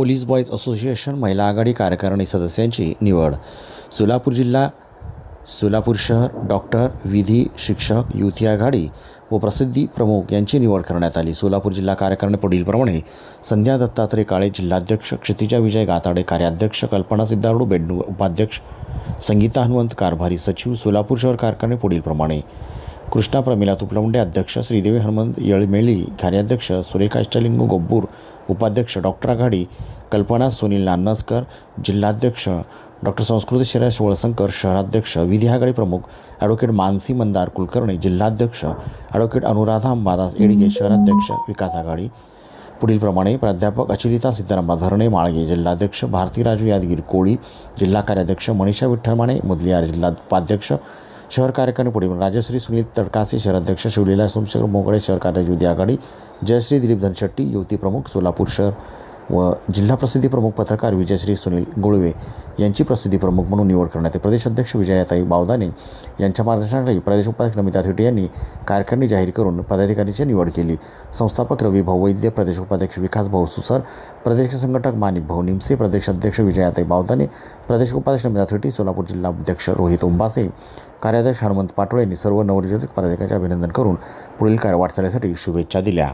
Police boys association महिला आघाडी कार्यकारिणी सदस्यांची निवड. सोलापूर जिल्हा सोलापूर शहर डॉक्टर विधी शिक्षक युती आघाडी व प्रसिद्धी प्रमुख यांची निवड करण्यात आली. सोलापूर जिल्हा कार्यकारिणी पुढीलप्रमाणे संध्या दत्तात्रय काळे जिल्हाध्यक्ष क्षितिजा विजय गाताडे कार्याध्यक्ष कल्पना सिद्धार्डू बेडणू उपाध्यक्ष संगीता हनुमंत कारभारी सचिव सोलापूर शहर कारखाने पुढीलप्रमाणे. कृष्णा प्रमिला तुपलवंडे अध्यक्ष श्रीदेवी हनुमंत येळमेली कार्याध्यक्ष सुरेखा इष्टलिंग गोब्बूर उपाध्यक्ष डॉक्टर आघाडी कल्पना सुनील नान्नसकर जिल्हाध्यक्ष डॉक्टर संस्कृती शिराज वळसंकर शहराध्यक्ष विधी आघाडी प्रमुख ॲडव्होकेट मानसी मंदार कुलकर्णी जिल्हाध्यक्ष ॲडव्होकेट अनुराधा अंबादास एडगे शहराध्यक्ष विकास आघाडी. पुढीलप्रमाणे प्राध्यापक अचिलिता सीताराम धरणे माळगे जिल्हाध्यक्ष भारती राजू यादगीर कोळी जिल्हा कार्याध्यक्ष मनीषा विठ्ठल माने मुदलियार जिल्हा उपाध्यक्ष शहर कार्यकारिणी पुढे राजश्री सुनील तडकासे शहराध्यक्ष शिवलीला सोमशेखर मोगळे शहर कार्य युती आघाडी जयश्री दिलीप धनशेट्टी युवती प्रमुख सोलापूर शहर व जिल्हा प्रसिद्धी प्रमुख पत्रकार विजयश्री सुनील गुळवे यांची प्रसिद्धी प्रमुख म्हणून निवड करण्यात आली प्रदेश अध्यक्ष विजयाताई बावदाने यांच्या मार्गदर्शनाखाली प्रदेश उपाध्यक्ष नमिता थेटे यांनी कारखानी जाहीर करून पदाधिकाऱ्यांची निवड केली. संस्थापक रवी भाऊ वैद्य प्रदेश उपाध्यक्ष विकास भाऊ सुसर प्रदेश संघटक माणिक भाऊ निमसे प्रदेश अध्यक्ष विजयाताई बावदाने प्रदेश उपाध्यक्ष नमिता थिटे सोलापूर जिल्हा अध्यक्ष रोहित उंबासे कार्याध्यक्ष हनुमंत पाटोळे यांनी सर्व नवनिर्देशक पदाधिकाऱ्यांचे अभिनंदन करून पुढील कार्य वाटचालीसाठी शुभेच्छा दिल्या.